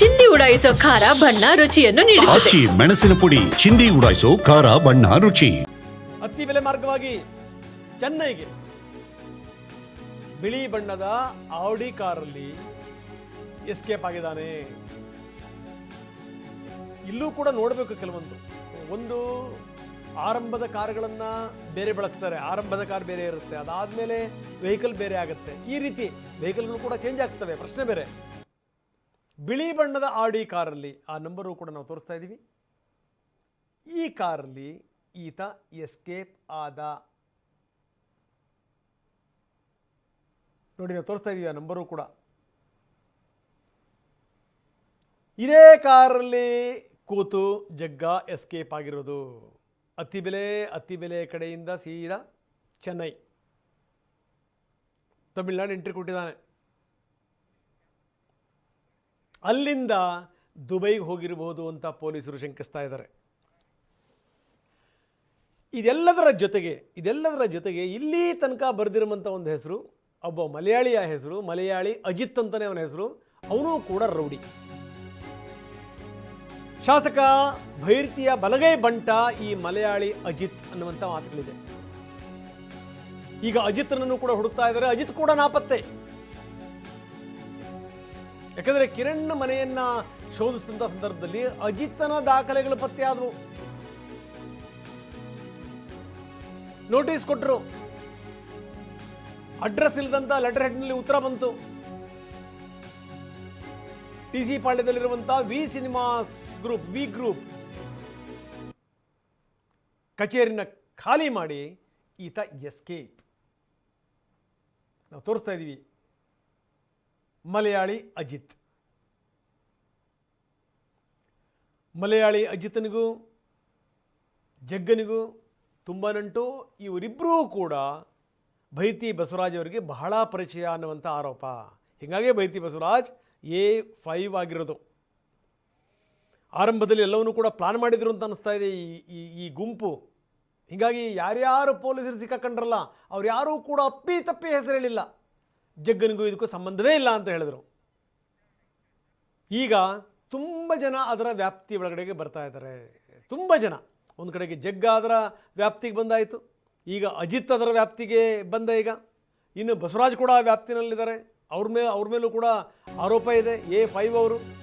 ಚಿಂದಿ ಉಡಾಯಿಸೋ ಖಾರ ಬಣ್ಣ ರುಚಿಯನ್ನು ನೀಡುತ್ತದೆ. ಆಚಿ ಮೆಣಸಿನ ಪುಡಿ ಚಿಂದಿ ಉಡಾಯಿಸೋ ಖಾರ ಬಣ್ಣ ರುಚಿ. ಅತಿ ಬೆಲೆ ಮಾರ್ಗವಾಗಿ ಚೆನ್ನೈಗೆ. ಬಿಳಿ ಬಣ್ಣದ ಆಡಿ ಕಾರಲ್ಲಿ ಎಸ್ಕೇಪ್ ಆಗಿದ್ದಾನೆ. ಇಲ್ಲೂ ಕೂಡ ನೋಡಬೇಕು ಕೆಲವೊಂದು. ಒಂದು ಆರಂಭದ ಕಾರ್ಗಳನ್ನು ಬೇರೆ ಬಳಸ್ತಾರೆ. ಆರಂಭದ ಕಾರ್ ಬೇರೆ ಇರುತ್ತೆ. ಅದಾದಮೇಲೆ ವೆಹಿಕಲ್ ಬೇರೆ ಆಗುತ್ತೆ. ಈ ರೀತಿ ವೆಹಿಕಲ್ಗಳು ಕೂಡ ಚೇಂಜ್ ಆಗ್ತವೆ. ಪ್ರಶ್ನೆ ಬೇರೆ. ಬಿಳಿ ಬಣ್ಣದ ಆಡಿ ಕಾರಲ್ಲಿ ಆ ನಂಬರು ಕೂಡ ನಾವು ತೋರಿಸ್ತಾ ಇದ್ದೀವಿ. ಈ ಕಾರಲ್ಲಿ ಈತ ಎಸ್ಕೇಪ್ ಆದ. ನೋಡಿ, ನಾವು ತೋರಿಸ್ತಾ ಇದ್ದೀವಿ ಆ ನಂಬರು ಕೂಡ. ಇದೇ ಕಾರಲ್ಲಿ ಕೂತು ಜಗ್ಗ ಎಸ್ಕೇಪ್ ಆಗಿರೋದು. ಅತ್ತಿಬೆಲೆ ಅತ್ತಿಬೆಲೆ ಕಡೆಯಿಂದ ಸೀದಾ ಚೆನ್ನೈ. ತಮಿಳ್ನಾಡು ಎಂಟ್ರಿ ಕೊಟ್ಟಿದ್ದಾನೆ. ಅಲ್ಲಿಂದ ದುಬೈಗೆ ಹೋಗಿರಬಹುದು ಅಂತ ಪೊಲೀಸರು ಶಂಕಿಸ್ತಾ ಇದ್ದಾರೆ. ಇದೆಲ್ಲದರ ಜೊತೆಗೆ ಇದೆಲ್ಲದರ ಜೊತೆಗೆ ಇಲ್ಲಿ ತನಕ ಬರೆದಿರುವಂಥ ಒಂದು ಹೆಸರು, ಒಬ್ಬ ಮಲಯಾಳಿಯ ಹೆಸರು, ಮಲಯಾಳಿ ಅಜಿತ್ ಅಂತಲೇ ಅವನ ಹೆಸರು, ಅವನು ಕೂಡ ರೌಡಿ. ಶಾಸಕ ಭೈರತಿಯ ಬಲಗೈ ಬಂಟ ಈ ಮಲಯಾಳಿ ಅಜಿತ್ ಅನ್ನುವಂಥ ಮಾತುಗಳಿದೆ. ಈಗ ಅಜಿತ್ನನ್ನು ಕೂಡ ಹುಡುಕ್ತಾ ಇದ್ದಾರೆ. ಅಜಿತ್ ಕೂಡ ನಾಪತ್ತೆ. ಯಾಕಂದ್ರೆ ಕಿರಣ್ ಮನೆಯನ್ನ ಶೋಧಿಸಿದಂಥ ಸಂದರ್ಭದಲ್ಲಿ ಅಜಿತನ ದಾಖಲೆಗಳು ಪತ್ತೆ ಆದವು. ನೋಟಿಸ್ ಕೊಟ್ಟರು ಅಡ್ರೆಸ್ ಇಲ್ಲದಂತ ಲೆಟರ್ ಹೆಡ್ನಲ್ಲಿ ಉತ್ತರ ಬಂತು. T C ಪಾಳ್ಯದಲ್ಲಿರುವಂತಹ V cinemas group, V group ಕಚೇರಿನ ಖಾಲಿ ಮಾಡಿ ಈತ ಎಸ್ಕೇಪ್. ನಾವು ತೋರಿಸ್ತಾ ಇದ್ದೀವಿ. ಮಲಯಾಳಿ ಅಜಿತ್. ಮಲಯಾಳಿ ಅಜಿತನಿಗೂ, ಜಗ್ಗನಿಗೂ ತುಂಬ ನಂಟು ಇವರಿಬ್ಬರೂ ಕೂಡ ಬೈತಿ ಬಸವರಾಜ್ ಅವರಿಗೆ ಬಹಳ ಪರಿಚಯ ಅನ್ನುವಂಥ ಆರೋಪ. ಹೀಗಾಗಿ ಬೈತಿ ಬಸವರಾಜ್ ಎ ಫೈವ್ ಆಗಿರೋದು. ಆರಂಭದಲ್ಲಿ ಎಲ್ಲವನ್ನೂ ಕೂಡ ಪ್ಲಾನ್ ಮಾಡಿದ್ರು ಅಂತ ಅನಿಸ್ತಾ ಇದೆ ಈ ಈ ಈ ಗುಂಪು. ಹೀಗಾಗಿ ಯಾರ್ಯಾರು ಪೊಲೀಸರು ಸಿಕ್ಕಾಕೊಂಡ್ರಲ್ಲ ಅವ್ರು ಯಾರೂ ಕೂಡ ಅಪ್ಪಿ ತಪ್ಪಿ ಹೆಸರು ಹೇಳಿಲ್ಲ ಜಗ್ಗನಿಗೂ ಇದಕ್ಕೂ ಸಂಬಂಧವೇ ಇಲ್ಲ ಅಂತ ಹೇಳಿದರು. ಈಗ ತುಂಬ ಜನ ಅದರ ವ್ಯಾಪ್ತಿ ಒಳಗಡೆಗೆ ಬರ್ತಾ ಇದ್ದಾರೆ. ತುಂಬ ಜನ. ಒಂದು ಕಡೆಗೆ ಜಗ್ಗ ಅದರ ವ್ಯಾಪ್ತಿಗೆ ಬಂದಾಯಿತು. ಈಗ ಅಜಿತ್ ಅದರ ವ್ಯಾಪ್ತಿಗೆ ಬಂದ ಈಗ. ಇನ್ನು ಬಸವರಾಜ್ ಕೂಡ ವ್ಯಾಪ್ತಿನಲ್ಲಿದ್ದಾರೆ. ಅವ್ರ ಮೇಲೆ ಅವ್ರ ಮೇಲೂ ಕೂಡ ಆರೋಪ ಇದೆ. ಎ ಫೈವ್ ಅವರು.